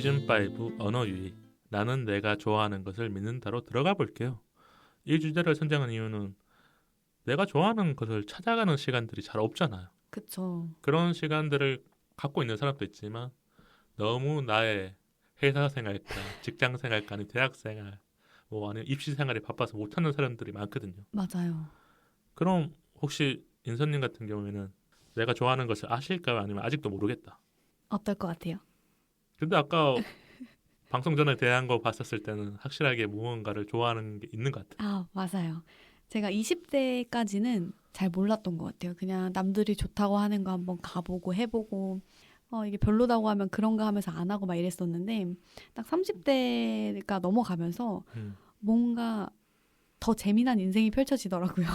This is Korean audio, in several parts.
시즌 5 언어 유희 나는 내가 좋아하는 것을 믿는다로 들어가 볼게요. 이 주제를 선정한 이유는 내가 좋아하는 것을 찾아가는 시간들이 잘 없잖아요. 그쵸. 그런 시간들을 갖고 있는 사람도 있지만 너무 나의 회사 생활과 직장 생활과 아니면 대학 생활 뭐 아니면 입시 생활에 바빠서 못 하는 사람들이 많거든요. 맞아요. 그럼 혹시 인선님 같은 경우에는 내가 좋아하는 것을 아실까요? 아니면 아직도 모르겠다. 어떨 것 같아요? 근데 아까 방송 전에 대한 거 봤었을 때는 확실하게 무언가를 좋아하는 게 있는 것 같아요. 아, 맞아요. 제가 20대까지는 잘 몰랐던 것 같아요. 그냥 남들이 좋다고 하는 거 한번 가보고 해보고, 어, 이게 별로다고 하면 그런가 하면서 안 하고 막 이랬었는데, 딱 30대가 넘어가면서 음. 뭔가 더 재미난 인생이 펼쳐지더라고요.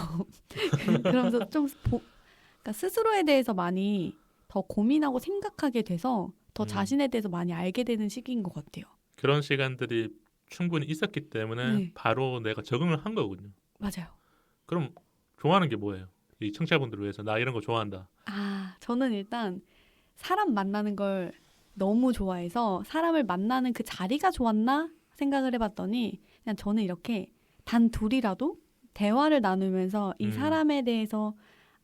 그러면서 좀 보, 그러니까 스스로에 대해서 많이 더 고민하고 생각하게 돼서 더 음. 자신에 대해서 많이 알게 되는 시기인 것 같아요. 그런 시간들이 충분히 있었기 때문에 네. 바로 내가 적응을 한 거군요. 맞아요. 그럼 좋아하는 게 뭐예요? 이 청취자분들을 위해서 나 이런 거 좋아한다. 아, 저는 일단 사람 만나는 걸 너무 좋아해서 사람을 만나는 그 자리가 좋았나 생각을 해봤더니 그냥 저는 이렇게 단 둘이라도 대화를 나누면서 이 음. 사람에 대해서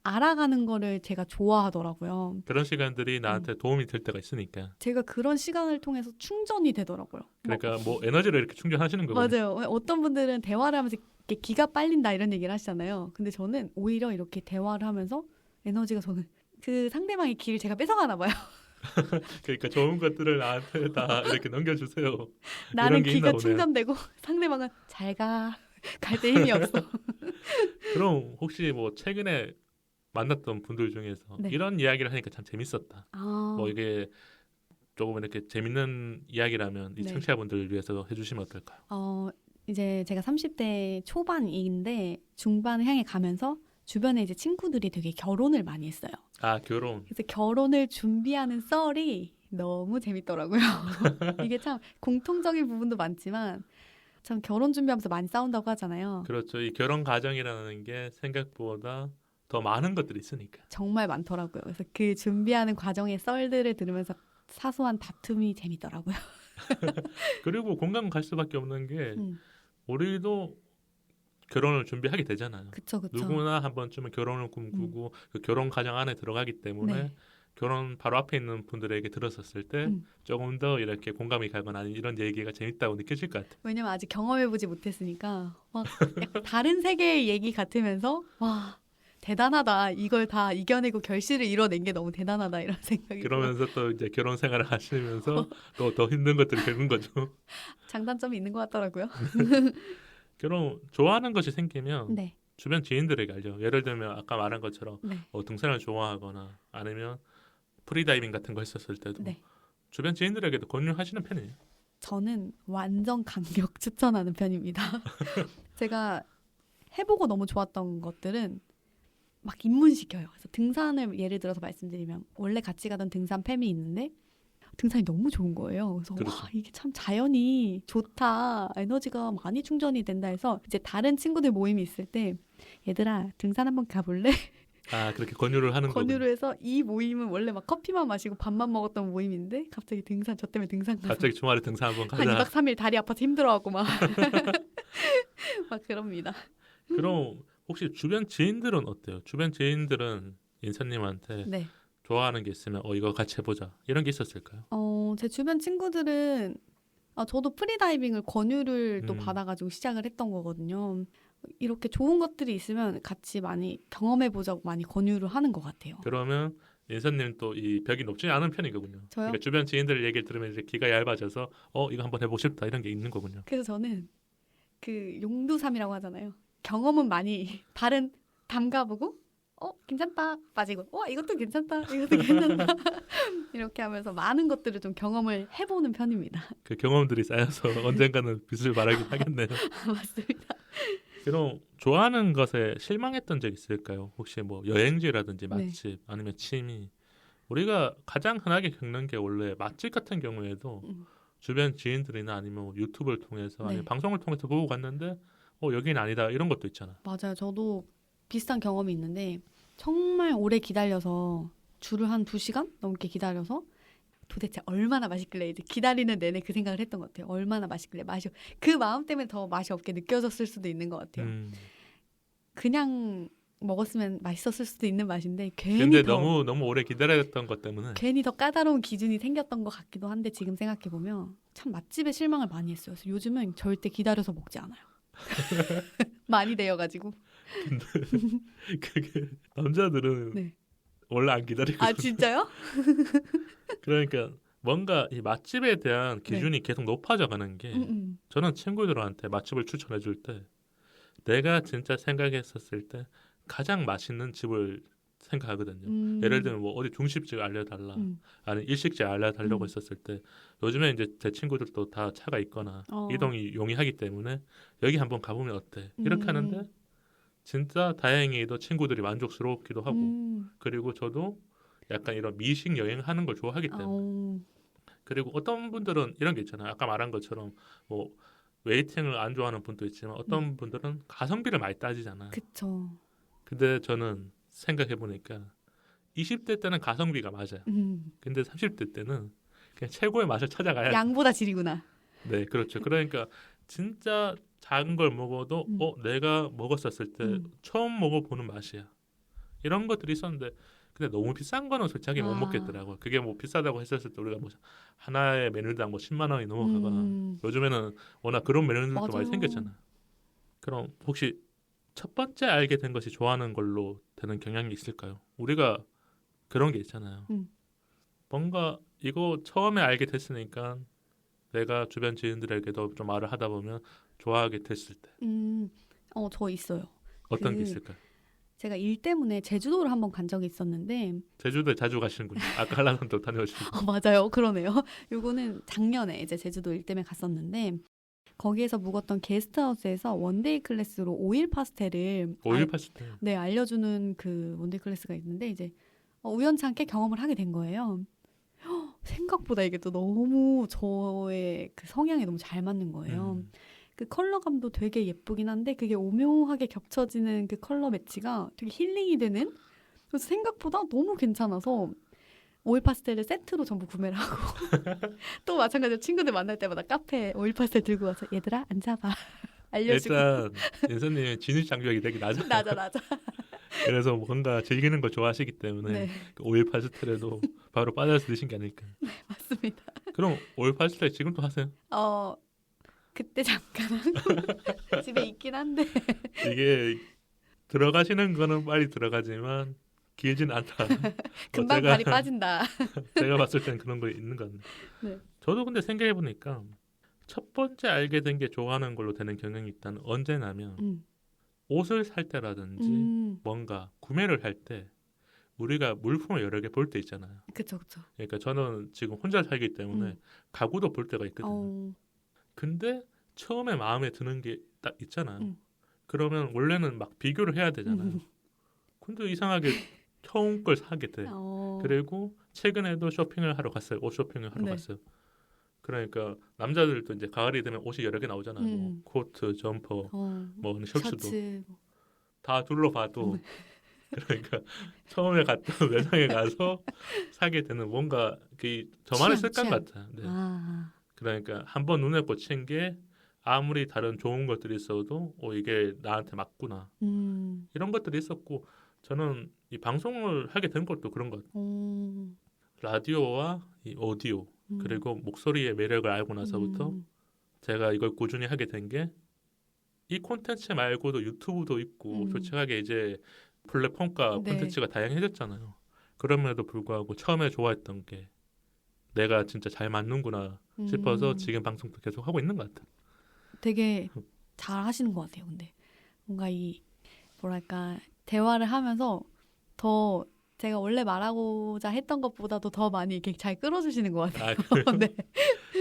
알아가는 거를 제가 좋아하더라고요. 그런 시간들이 나한테 도움이 될 때가 있으니까. 제가 그런 시간을 통해서 충전이 되더라고요. 그러니까 뭐 에너지를 이렇게 충전하시는 거군요. 맞아요. 어떤 분들은 대화를 하면서 이렇게 기가 빨린다 이런 얘기를 하시잖아요. 근데 저는 오히려 이렇게 대화를 하면서 에너지가 저는 그 상대방의 길을 제가 뺏어가나 봐요. 그러니까 좋은 것들을 나한테 다 이렇게 넘겨주세요. 나는 기가. 충전되고 상대방은 잘 가. 갈 때 힘이 없어. 그럼 혹시 뭐 최근에 만났던 분들 중에서 네. 이런 이야기를 하니까 참 재밌었다. 아, 뭐 이게 조금 이렇게 재밌는 이야기라면 이 네. 청취자분들을 위해서 해주시면 어떨까요? 어, 이제 제가 30대 초반인데 중반을 향해 가면서 주변에 이제 친구들이 되게 결혼을 많이 했어요. 아 결혼. 그래서 결혼을 준비하는 썰이 너무 재밌더라고요. 이게 참 공통적인 부분도 많지만 참 결혼 준비하면서 많이 싸운다고 하잖아요. 그렇죠. 이 결혼 과정이라는 게 생각보다 더 많은 것들이 있으니까. 정말 많더라고요. 그래서 그 준비하는 과정의 썰들을 들으면서 사소한 다툼이 재밌더라고요. 그리고 공감 갈 수밖에 없는 게 음, 우리도 결혼을 준비하게 되잖아요. 그쵸, 그쵸. 누구나 한 번쯤은 결혼을 꿈꾸고 그 결혼 과정 안에 들어가기 때문에 네. 결혼 바로 앞에 있는 분들에게 들었었을 때 음. 조금 더 이렇게 공감이 가거나 아니 이런 얘기가 재밌다고 느껴질 것 같아요. 왜냐면 아직 경험해보지 못했으니까 막 다른 세계의 얘기 같으면서 와 대단하다 이걸 다 이겨내고 결실을 이뤄낸 게 너무 대단하다 이런 생각이 들어요. 그러면서 또 이제 결혼 생활을 하시면서 또 더 힘든 것들을 겪는 거죠. 장단점이 있는 것 같더라고요. 결혼 좋아하는 것이 생기면 네, 주변 지인들에게 알려. 예를 들면 아까 말한 것처럼 네, 어, 등산을 좋아하거나 아니면 프리다이빙 같은 거 했었을 때도 네. 주변 지인들에게도 권유하시는 편이에요. 저는 완전 강력 추천하는 편입니다. 제가 해보고 너무 좋았던 것들은 막 입문시켜요. 그래서 등산을 예를 들어서 말씀드리면 원래 같이 가던 등산 팸이 있는데 등산이 너무 좋은 거예요. 그래서 그렇죠. 와 이게 참 자연이 좋다, 에너지가 많이 충전이 된다 해서 이제 다른 친구들 모임이 있을 때 얘들아 등산 한번 가볼래? 아 그렇게 권유를 하는 거군요. 권유를 해서 이 모임은 원래 막 커피만 마시고 밥만 먹었던 모임인데 갑자기 등산 저 때문에 등산 가서 갑자기 주말에 등산 한번 한 가자. 2박 3일 다리 아파서 힘들어하고 막. 막 그럽니다. 그럼 혹시 주변 지인들은 어때요? 주변 지인들은 인사님한테 네. 좋아하는 게 있으면 어 이거 같이 해보자 이런 게 있었을까요? 어, 제 주변 친구들은 아, 저도 프리다이빙을 권유를 또 음. 받아가지고 시작을 했던 거거든요. 이렇게 좋은 것들이 있으면 같이 많이 경험해 보자고 많이 권유를 하는 것 같아요. 그러면 인사님 또 이 벽이 높지 않은 편이거든요. 저요? 그러니까 주변 지인들 얘기를 들으면 이제 귀가 얇아져서 어 이거 한번 해보고 싶다 이런 게 있는 거군요. 그래서 저는 그 용두삼이라고 하잖아요. 경험은 많이 발은 담가보고 어 괜찮다 빠지고 어 이것도 괜찮다 이것도 괜찮다 이렇게 하면서 많은 것들을 좀 경험을 해보는 편입니다. 그 경험들이 쌓여서 언젠가는 빛을 발하긴 하겠네요. 맞습니다. 그럼 좋아하는 것에 실망했던 적 있을까요? 혹시 뭐 여행지라든지 네. 맛집 아니면 취미 우리가 가장 흔하게 겪는 게 원래 맛집 같은 경우에도 음. 주변 지인들이나 아니면 뭐 유튜브를 통해서 아니면 네. 방송을 통해서 보고 갔는데 어 여기는 아니다 이런 것도 있잖아. 맞아요. 저도 비슷한 경험이 있는데 정말 오래 기다려서 줄을 한 두 시간 넘게 기다려서 도대체 얼마나 맛있길래 이제 기다리는 내내 그 생각을 했던 것 같아요. 얼마나 맛있길래 맛이 없- 그 마음 때문에 더 맛이 없게 느껴졌을 수도 있는 것 같아요. 음. 그냥 먹었으면 맛있었을 수도 있는 맛인데 괜히 근데 더 너무 너무 오래 기다렸던 것 때문에 괜히 더 까다로운 기준이 생겼던 것 같기도 한데 지금 생각해 보면 참 맛집에 실망을 많이 했어요. 그래서 요즘은 절대 기다려서 먹지 않아요. 많이 되어가지고 그게 남자들은 네. 원래 안 기다리고 아 진짜요? 그러니까 뭔가 이 맛집에 대한 기준이 계속 높아져 가는 게 네. 음, 음. 저는 친구들한테 맛집을 추천해 줄 때 내가 진짜 생각했었을 때 가장 맛있는 집을 생각하거든요. 음. 예를 들면 뭐 어디 중식집 알려달라 음. 아니 일식집 알려달라고 음. 했었을 때 요즘에 이제 제 친구들도 다 차가 있거나 어. 이동이 용이하기 때문에 여기 한번 가보면 어때 이렇게 음. 하는데 진짜 다행히도 친구들이 만족스럽기도 하고 음. 그리고 저도 약간 이런 미식 여행하는 걸 좋아하기 때문에 어. 그리고 어떤 분들은 이런 게 있잖아요 아까 말한 것처럼 뭐 웨이팅을 안 좋아하는 분도 있지만 어떤 분들은 가성비를 많이 따지잖아요 그쵸. 근데 저는 생각해 보니까 20대 때는 가성비가 맞아요 음. 근데 30대 때는 그냥 최고의 맛을 찾아가야 양보다 질이구나. 네, 그렇죠. 그러니까 진짜 작은 걸 먹어도 음. 어 내가 먹었었을 때 음. 처음 먹어보는 맛이야. 이런 것들이 있었는데 근데 너무 비싼 거는 못 아. 먹겠더라고요. 그게 뭐 비싸다고 했었을 때 우리가 뭐 하나의 메뉴당 뭐 10만 원이 넘어가거나 음. 요즘에는 워낙 그런 메뉴들도 많이 맞아요. 생겼잖아. 그럼 혹시 첫 번째 알게 된 것이 좋아하는 걸로 되는 경향이 있을까요? 우리가 그런 게 있잖아요. 음. 뭔가 이거 처음에 알게 됐으니까 내가 주변 지인들에게도 좀 말을 하다 보면 좋아하게 됐을 때 음. 어, 저 있어요. 어떤 게 그- 있을까요? 제가 일 때문에 제주도를 한번 간 적이 있었는데 제주도에 자주 가시는군요. 아까 한라산도 다녀오시고. 어, 맞아요. 그러네요. 요거는 작년에 이제 제주도 일 때문에 갔었는데 거기에서 묵었던 게스트하우스에서 원데이 클래스로 오일 파스텔을 오일 알- 파스텔. 네 알려주는 그 원데이 클래스가 있는데 이제 어, 우연찮게 경험을 하게 된 거예요. 헉, 생각보다 이게 또 너무 저의 그 성향에 너무 잘 맞는 거예요. 음. 그 컬러감도 되게 예쁘긴 한데 그게 오묘하게 겹쳐지는 그 컬러 매치가 되게 힐링이 되는 그래서 생각보다 너무 괜찮아서 오일 파스텔을 세트로 전부 구매를 하고 또 마찬가지로 친구들 만날 때마다 카페 오일 파스텔 들고 와서 얘들아 앉아봐 알려주고 일단 인선님의 진입 장벽이 되게 낮아요. 나자 나자 그래서 뭔가 즐기는 걸 좋아하시기 때문에 네그 오일 파스텔에도 바로 빠져서 드신 게 아닐까. 맞습니다 그럼 오일 파스텔 지금도 하세요? 어 그때 잠깐 집에 있긴 한데 이게 들어가시는 거는 빨리 들어가지만 길지는 않다. 금방 제가- 발이 빠진다 제가 봤을 때는 그런 거 있는 것 같네요. 네. 저도 근데 생각해 보니까 첫 번째 알게 된 게 좋아하는 걸로 되는 경향이 있다는 언제냐면 음, 옷을 살 때라든지 음 뭔가 구매를 할 때 우리가 물품을 여러 개 볼 때 있잖아요. 그쵸 그쵸 그러니까 저는 지금 혼자 살기 때문에 음. 가구도 볼 때가 있거든요. 어, 근데 처음에 마음에 드는 게 딱 있잖아요. 음. 그러면 원래는 막 비교를 해야 되잖아요. 음. 근데 이상하게 처음 걸 사게 돼. 어. 그리고 최근에도 쇼핑을 하러 갔어요. 옷 쇼핑을 하러 네. 갔어요. 그러니까 남자들도 이제 가을이 되면 옷이 여러 개 나오잖아요. 뭐 음. 코트, 점퍼, 어, 뭐 셔츠도 셔츠 뭐. 다 둘러봐도 네. 그러니까 처음에 갔던 매장에 가서 사게 되는 뭔가 그 저만의 취향, 습관 취향. 같아요. 네. 아, 그러니까 한 번 눈에 꽂힌 게 아무리 다른 좋은 것들이 있어도 어 이게 나한테 맞구나 음, 이런 것들이 있었고 저는 이 방송을 하게 된 것도 그런 것 같아요. 음, 라디오와 이 오디오 음. 그리고 목소리의 매력을 알고 나서부터 음, 제가 이걸 꾸준히 하게 된 게 이 콘텐츠 말고도 유튜브도 있고 음. 솔직하게 이제 플랫폼과 네. 콘텐츠가 다양해졌잖아요. 그럼에도 불구하고 처음에 좋아했던 게 내가 진짜 잘 맞는구나 싶어서 음. 지금 방송도 계속 하고 있는 것 같아요. 되게 잘 하시는 것 같아요. 근데 뭔가 이 뭐랄까 대화를 하면서 더 제가 원래 말하고자 했던 것보다도 더 많이 이렇게 잘 끌어주시는 것 같아요. 아? 네.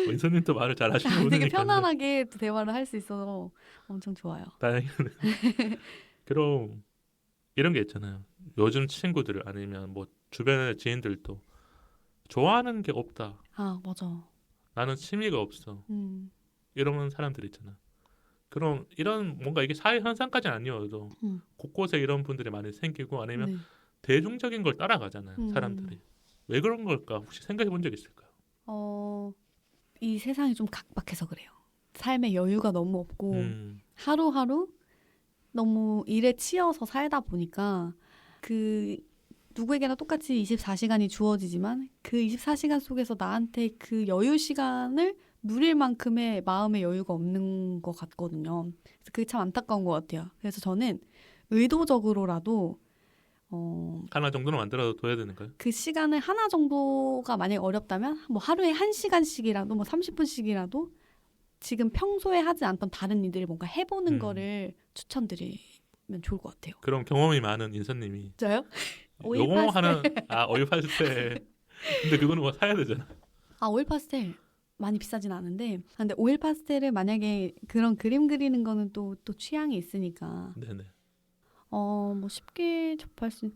윈서님도 말을 잘 하시는 되게 분이니까 편안하게 또 대화를 할 수 있어서 엄청 좋아요. 다행이네. 그럼 이런 게 있잖아요. 요즘 친구들 아니면 뭐 주변의 지인들도 좋아하는 게 없다. 아 맞아. 나는 취미가 없어. 음, 이런 사람들 있잖아. 그럼 이런 뭔가 이게 사회 현상까지는 아니어도 음. 곳곳에 이런 분들이 많이 생기고 아니면 네. 대중적인 걸 따라가잖아요. 음. 사람들이 왜 그런 걸까? 혹시 생각해 본 적 있을까요? 어, 이 세상이 좀 각박해서 그래요. 삶의 여유가 너무 없고 음, 하루하루 너무 일에 치여서 살다 보니까 그 누구에게나 똑같이 24시간이 주어지지만 그 24시간 속에서 나한테 그 여유 시간을 누릴 만큼의 마음의 여유가 없는 것 같거든요. 그래서 그게 참 안타까운 것 같아요. 그래서 저는 의도적으로라도 어, 하나 정도는 만들어 둬야 되는 거예요. 그 시간을 하나 정도가 만약에 어렵다면 뭐 하루에 한 시간씩이라도 뭐 30분씩이라도 지금 평소에 하지 않던 다른 일들을 뭔가 해보는 음. 거를 추천드리면 좋을 것 같아요. 그럼 경험이 많은 인선님이 저요? 오일 요거 파스텔. 하는 아 오일 파스텔. 근데 그거는 뭐 사야 되잖아. 아 오일 파스텔 많이 비싸진 않은데 아, 근데 오일 파스텔을 만약에 그런 그림 그리는 거는 또 또 취향이 있으니까 네네. 어뭐 쉽게 접할 수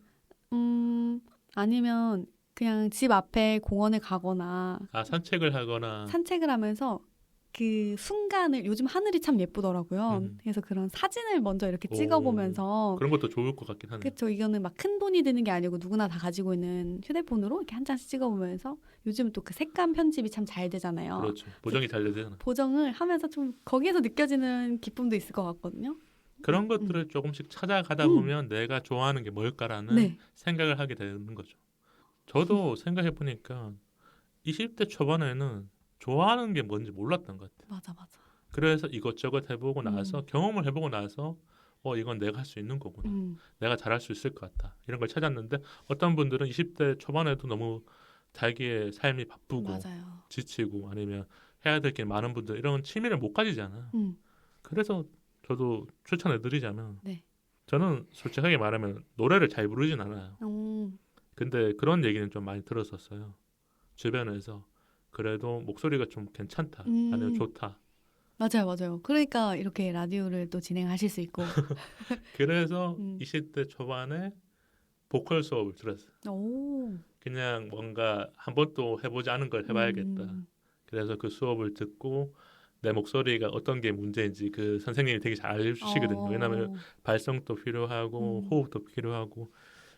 음, 아니면 그냥 집 앞에 공원에 가거나 아 산책을 하거나 산책을 하면서 그 순간을 요즘 하늘이 참 예쁘더라고요. 음. 그래서 그런 사진을 먼저 이렇게 오. 찍어보면서 그런 것도 좋을 것 같긴 하네. 그렇죠. 이거는 막 큰 돈이 드는 게 아니고 누구나 다 가지고 있는 휴대폰으로 이렇게 한 장씩 찍어보면서 요즘 또 그 색감 편집이 참 잘 되잖아요. 그렇죠. 보정이 잘 되잖아. 보정을 하면서 좀 거기에서 느껴지는 기쁨도 있을 것 같거든요. 그런 것들을 조금씩 찾아가다 음. 보면 내가 좋아하는 게 뭘까라는 네. 생각을 하게 되는 거죠. 저도 생각해 보니까 20대 초반에는 좋아하는 게 뭔지 몰랐던 것 같아요. 맞아 맞아. 그래서 이것저것 해보고 나서 음. 경험을 해보고 나서 어 이건 내가 할 수 있는 거구나. 음. 내가 잘할 수 있을 것 같다. 이런 걸 찾았는데 어떤 분들은 20대 초반에도 너무 자기의 삶이 바쁘고 맞아요. 지치고 아니면 해야 될 게 많은 분들 이런 취미를 못 가지잖아. 음. 그래서 저도 추천해 드리자면 네. 저는 솔직하게 말하면 노래를 잘 부르진 않아요. 음. 근데 그런 얘기는 좀 많이 들었었어요. 주변에서 그래도 목소리가 좀 괜찮다. 음. 아니면 좋다. 맞아요 맞아요. 그러니까 이렇게 라디오를 또 진행하실 수 있고. 그래서 음. 20대 초반에 보컬 수업을 들었어요. 오. 그냥 뭔가 한 번도 해보지 않은 걸 해봐야겠다. 음. 그래서 그 수업을 듣고 내 목소리가 어떤 게 문제인지 그 선생님이 되게 잘 알려주시거든요. 어. 왜냐하면 발성도 필요하고 음. 호흡도 필요하고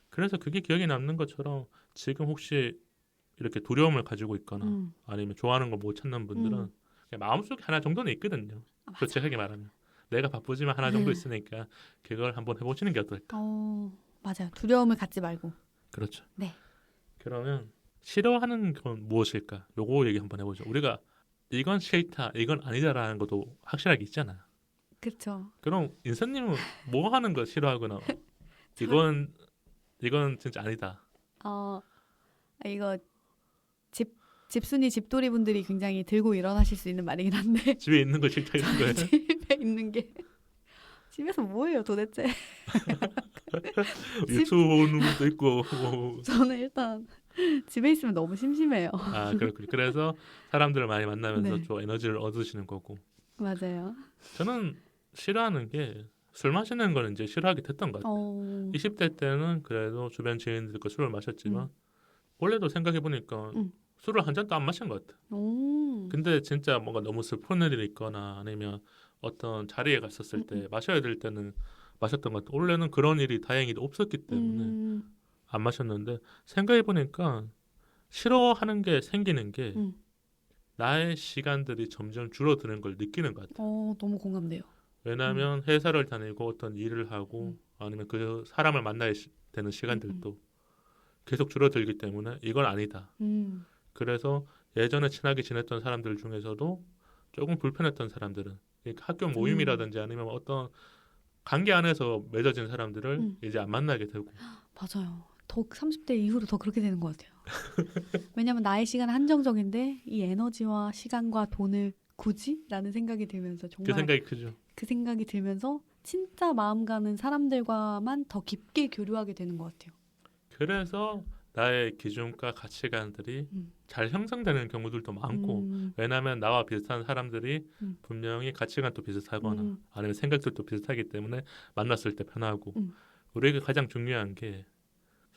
그래서 그게 기억에 남는 것처럼 지금 혹시 이렇게 두려움을 가지고 있거나 음. 아니면 좋아하는 걸 못 찾는 분들은 음. 마음속에 하나 정도는 있거든요. 아. 솔직하게 말하면 내가 바쁘지만 하나 정도 네. 있으니까 그걸 한번 해보시는 게 어떨까? 어, 맞아요. 두려움을 갖지 말고. 그렇죠. 네. 그러면 싫어하는 건 무엇일까? 요거 얘기 한번 해보죠. 우리가 이건 싫다, 이건 아니다라는 것도 확실하게 있잖아. 그렇죠. 그럼 인선님은 뭐 하는 거 싫어하거나 이건 이건 진짜 아니다. 어, 이거 집 집순이 집돌이 분들이 굉장히 들고 일어나실 수 있는 말이긴 한데 집에 있는 거 싫다 이런 거예요. 집에 있는 게 집에서 뭐예요 도대체? 유튜브 보는 것도 있고 뭐. 저는 일단 집에 있으면 너무 심심해요. 아 그렇군요. 그래서 사람들을 많이 만나면서 네. 좀 에너지를 얻으시는 거고 맞아요. 저는 싫어하는 게 술 마시는 거는 이제 싫어하게 됐던 것 같아요. 어, 20대 때는 그래도 주변 지인들과 술을 마셨지만 음. 원래도 생각해 보니까 음. 술을 한 잔도 안 마신 것 같아. 오, 근데 진짜 뭔가 너무 슬픈 일이 있거나 아니면 어떤 자리에 갔었을 때 음, 마셔야 될 때는 마셨던 것 같아. 원래는 그런 일이 다행히도 없었기 때문에 음, 안 마셨는데 생각해 보니까 싫어하는 게 생기는 게 음. 나의 시간들이 점점 줄어드는 걸 느끼는 것 같아. 어, 너무 공감돼요. 왜냐하면 회사를 다니고 어떤 일을 하고 음. 아니면 그 사람을 만나야 시- 되는 시간들도 계속 줄어들기 때문에 이건 아니다. 음, 그래서 예전에 친하게 지냈던 사람들 중에서도 조금 불편했던 사람들은 그러니까 학교 모임이라든지 아니면 어떤 관계 안에서 맺어진 사람들을 음. 이제 안 만나게 되고 맞아요. 더 30대 이후로 더 그렇게 되는 것 같아요. 왜냐하면 나의 시간은 한정적인데 이 에너지와 시간과 돈을 굳이라는 생각이 들면서 정말 그 생각이 크죠. 그 생각이 들면서 진짜 마음 가는 사람들과만 더 깊게 교류하게 되는 것 같아요. 그래서 나의 기준과 가치관들이 음. 잘 형성되는 경우들도 많고 음, 왜냐하면 나와 비슷한 사람들이 음. 분명히 가치관도 비슷하거나 음. 아니면 생각들도 비슷하기 때문에 만났을 때 편하고 음. 우리가 가장 중요한 게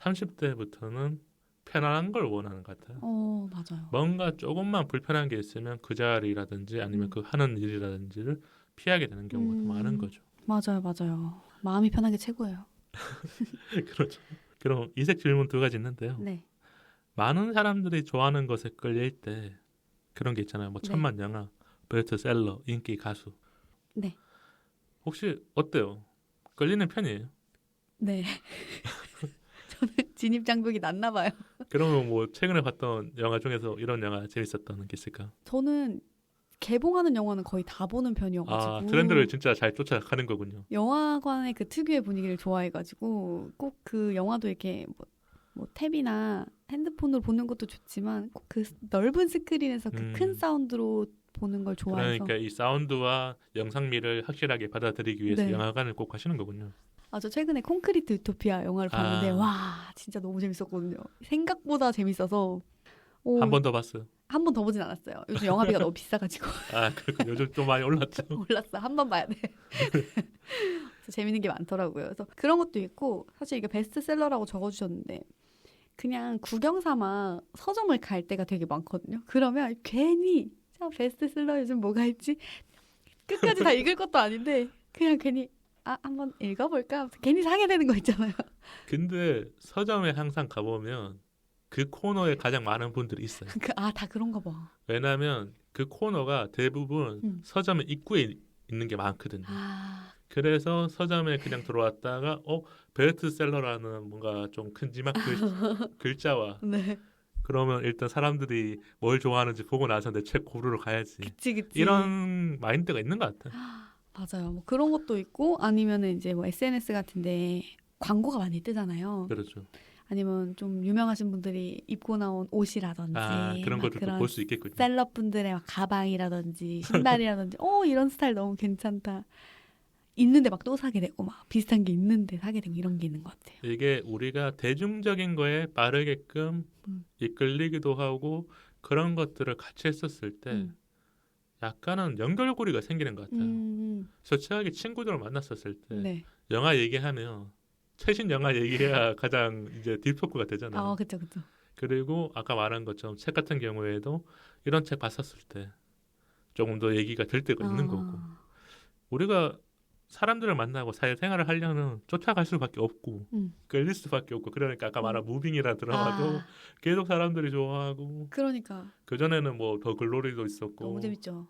30대부터는 편안한 걸 원하는 것 같아요. 어 맞아요. 뭔가 조금만 불편한 게 있으면 그 자리라든지 아니면 음. 그 하는 일이라든지를 피하게 되는 경우가 더 음. 많은 거죠. 맞아요, 맞아요. 마음이 편한 게 최고예요. 그렇죠. 그럼 이색 질문 두 가지 있는데요. 네. 많은 사람들이 좋아하는 것에 끌릴 때 그런 게 있잖아요. 뭐 네. 천만 영화, 베스트셀러, 인기 가수. 네. 혹시 어때요? 끌리는 편이에요? 네. 저는 진입 장벽이 낮나 봐요. 그러면 뭐 최근에 봤던 영화 중에서 이런 영화 재밌었던 게 있을까? 저는 개봉하는 영화는 거의 다 보는 편이어가지고 아 트렌드를 진짜 잘 쫓아가는 거군요. 영화관의 그 특유의 분위기를 좋아해가지고 꼭 그 영화도 이렇게 뭐, 뭐 탭이나 핸드폰으로 보는 것도 좋지만 꼭 그 넓은 스크린에서 그 음. 큰 사운드로 보는 걸 좋아해서 그러니까 이 사운드와 영상미를 확실하게 받아들이기 위해서 네. 영화관을 꼭 가시는 거군요. 아 저 최근에 콘크리트 유토피아 영화를 봤는데 아. 와 진짜 너무 재밌었거든요. 생각보다 재밌어서 오, 한번 더 봤어요. 한 번 더 보진 않았어요. 요즘 영화비가 너무 비싸가지고 아 그렇군. 요즘 좀 많이 올랐죠. 몰랐어. 한 번 봐야 돼. 재밌는 게 많더라고요. 그래서 그런 것도 있고 사실 이게 베스트셀러라고 적어주셨는데 그냥 구경 삼아 서점을 갈 때가 되게 많거든요. 그러면 괜히 자 베스트셀러 요즘 뭐가 있지? 끝까지 다 읽을 것도 아닌데 그냥 괜히 아 한번 읽어볼까? 괜히 사게 되는 거 있잖아요. 근데 서점에 항상 가보면 그 코너에 가장 많은 분들이 있어요. 아다 그런가 봐. 왜냐하면 그 코너가 대부분 음. 서점의 입구에 있는 게 많거든요. 아 그래서 서점에 그냥 들어왔다가 어 베스트셀러라는 뭔가 좀 큰 지막 글, 글자와 네. 그러면 일단 사람들이 뭘 좋아하는지 보고 나서 내 책 고르러 가야지. 그치 그치. 이런 마인드가 있는 것 같아. 맞아요. 뭐 그런 것도 있고 아니면은 이제 뭐 SNS 같은데 광고가 많이 뜨잖아요. 그렇죠. 아니면 좀 유명하신 분들이 입고 나온 옷이라든지 아 그런 막 것들도 볼 수 있겠군요. 셀럽 분들의 막 가방이라든지 신발이라든지 어 이런 스타일 너무 괜찮다. 있는데 막 또 사게 되고 막 비슷한 게 있는데 사게 되고 이런 게 있는 것 같아요. 이게 우리가 대중적인 거에 빠르게끔 음. 이끌리기도 하고 그런 것들을 같이 했었을 때 음. 약간은 연결고리가 생기는 것 같아요. 음, 솔직하게 친구들을 만났었을 때 네. 영화 얘기하면 최신 영화 얘기해야 가장 이제 딥토크가 되잖아요. 아, 그쵸, 그쵸. 그리고 아까 말한 것처럼 책 같은 경우에도 이런 책 봤었을 때 조금 더 얘기가 될 때가 있는 아, 거고 우리가 사람들을 만나고 사회생활을 하려면 쫓아갈 수밖에 없고 음. 끌릴 수밖에 없고 그러니까 아까 말한 무빙이라 드라마도 아, 계속 사람들이 좋아하고 그러니까 그 전에는 뭐 더 글로리도 있었고 너무 재밌죠.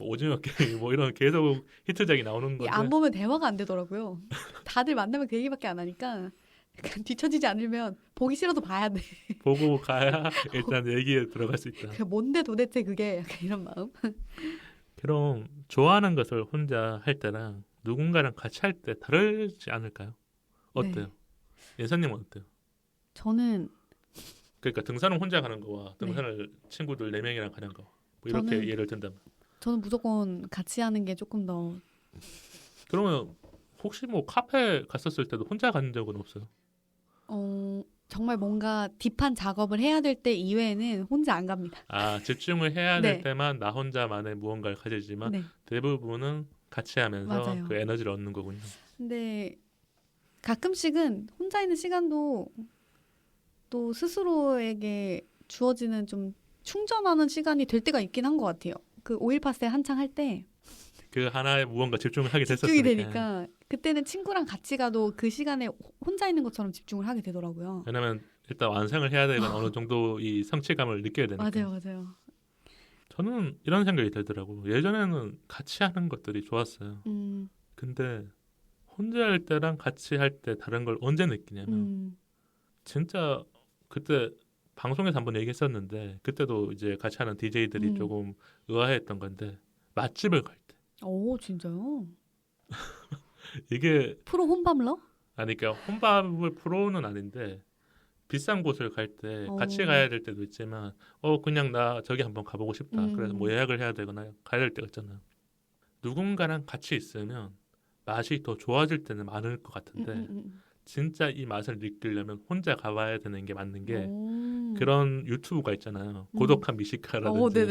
뭐 오징어 게임 뭐 이런 계속 히트작이 나오는 건데 안 보면 대화가 안 되더라고요. 다들 만나면 그 얘기밖에 안 하니까 약간 뒤처지지 않으면 보기 싫어도 봐야 돼. 보고 가야 일단 얘기에 들어갈 수 있다. 그 뭔데 도대체 그게 약간 이런 마음. 그럼 좋아하는 것을 혼자 할 때랑 누군가랑 같이 할 때 다르지 않을까요? 어때요? 네. 예선님은 어때요? 저는 그러니까 등산은 혼자 가는 거와 등산을 친구들 네 명이랑 가는 거. 뭐 이렇게 저는- 예를 든다면. 저는 무조건 같이 하는 게 조금 더 그러면 혹시 뭐 카페 갔었을 때도 혼자 간 적은 없어요? 어, 정말 뭔가 딥한 작업을 해야 될 때 이외에는 혼자 안 갑니다. 아 집중을 해야 될 네. 때만 나 혼자만의 무언가를 가지지만 네. 대부분은 같이 하면서 맞아요. 그 에너지를 얻는 거군요. 근데 가끔씩은 혼자 있는 시간도 또 스스로에게 주어지는 좀 충전하는 시간이 될 때가 있긴 한 것 같아요. 그 오일 파스텔 한창 할 때 그 하나에 무언가 집중을 하게 됐었으니까. 되니까 그때는 친구랑 같이 가도 그 시간에 혼자 있는 것처럼 집중을 하게 되더라고요. 왜냐면 일단 완성을 해야 되건 어느 정도 이 성취감을 느껴야 되니까. 맞아요, 맞아요. 저는 이런 생각이 들더라고. 예전에는 같이 하는 것들이 좋았어요. 음, 근데 혼자 할 때랑 같이 할 때 다른 걸 언제 느끼냐면 음, 진짜 그때 방송에서 한번 얘기했었는데 그때도 이제 같이 하는 DJ들이 음. 조금 의아해했던 건데 맛집을 갈 때 오 진짜요? 이게 프로 혼밥러? 아니 그러니까 혼밥을 프로는 아닌데 비싼 곳을 갈때 어. 같이 가야 될 때도 있지만 어 그냥 나 저기 한번 가보고 싶다 음. 그래서 뭐 예약을 해야 되거나 가야 될 때가 있잖아요 누군가랑 같이 있으면 맛이 더 좋아질 때는 많을 것 음, 같은데 음, 음. 진짜 이 맛을 느끼려면 혼자 가봐야 되는 게 맞는 게 오. 그런 유튜브가 있잖아요 음. 고독한 미식가라든지 오.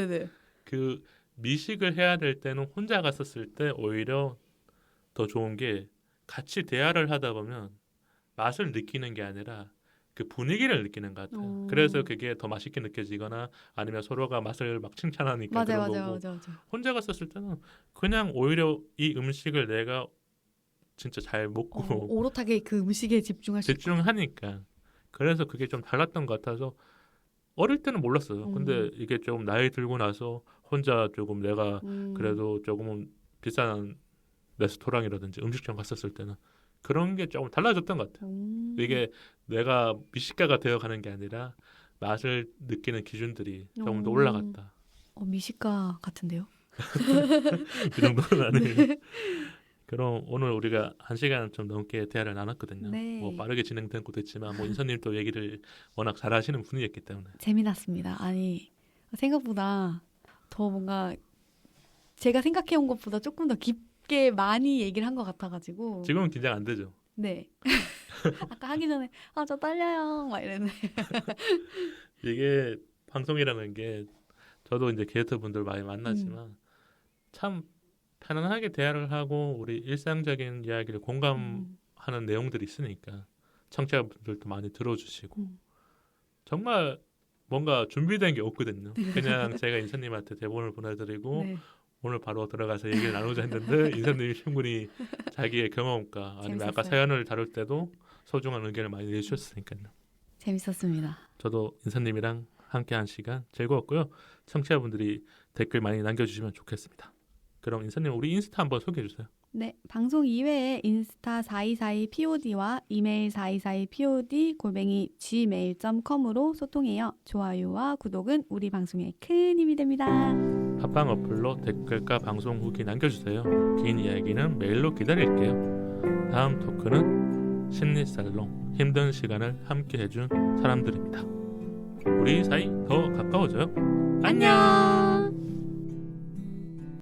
그 미식을 해야 될 때는 혼자 갔었을 때 오히려 더 좋은 게 같이 대화를 하다 보면 맛을 느끼는 게 아니라 그 분위기를 느끼는 것 같아요. 오. 그래서 그게 더 맛있게 느껴지거나 아니면 서로가 맛을 막 칭찬하니까 맞아요, 그런 맞아요, 거고 맞아요, 맞아요. 혼자 갔었을 때는 그냥 오히려 이 음식을 내가 진짜 잘 어, 먹고 오롯하게 그 음식에 집중할. 집중하니까 그래서 그게 좀 달랐던 것 같아서 어릴 때는 몰랐어요. 음. 근데 이게 조금 나이 들고 나서 혼자 조금 내가 음. 그래도 조금은 비싼 레스토랑이라든지 음식점 갔었을 때는 그런 게 조금 달라졌던 것 같아요. 음. 이게 내가 미식가가 되어가는 게 아니라 맛을 느끼는 기준들이 조금 더 오. 올라갔다. 어, 미식가 같은데요? 그 정도는 아니에요. 그럼 오늘 우리가 한 시간 좀 넘게 대화를 나눴거든요. 네. 뭐 빠르게 진행된 것도 있지만 뭐 인선님 또 얘기를 워낙 잘하시는 분이었기 때문에 재미났습니다. 아니 생각보다 더 뭔가 제가 생각해 온 것보다 조금 더 깊게 많이 얘기를 한 것 같아가지고 지금은 긴장 안 되죠. 네 아까 하기 전에 아 저 떨려요 막 이랬는데 이게 방송이라는 게 저도 이제 게스트 분들 많이 만나지만 음. 참 편안하게 대화를 하고 우리 일상적인 이야기를 공감하는 음, 내용들이 있으니까 청취자분들도 많이 들어주시고 음. 정말 뭔가 준비된 게 없거든요. 그냥 제가 인사님한테 대본을 보내드리고 네. 오늘 바로 들어가서 얘기를 나누자 했는데 인사님이 충분히 자기의 경험과 아니면 아까 재밌었어요. 사연을 다룰 때도 소중한 의견을 많이 내주셨으니까요. 재밌었습니다. 저도 인사님이랑 함께한 시간 즐거웠고요. 청취자분들이 댓글 많이 남겨주시면 좋겠습니다. 그럼 인사님 우리 인스타 한번 소개해 주세요. 네, 방송 이외에 인스타 4242POD와 이메일 4242POD 골뱅이 gmail.com으로 소통해요. 좋아요와 구독은 우리 방송에 큰 힘이 됩니다. 팟빵 어플로 댓글과 방송 후기 남겨주세요. 긴 이야기는 메일로 기다릴게요. 다음 토크는 심리살롱 힘든 시간을 함께 해준 사람들입니다. 우리 사이 더 가까워져요. 안녕.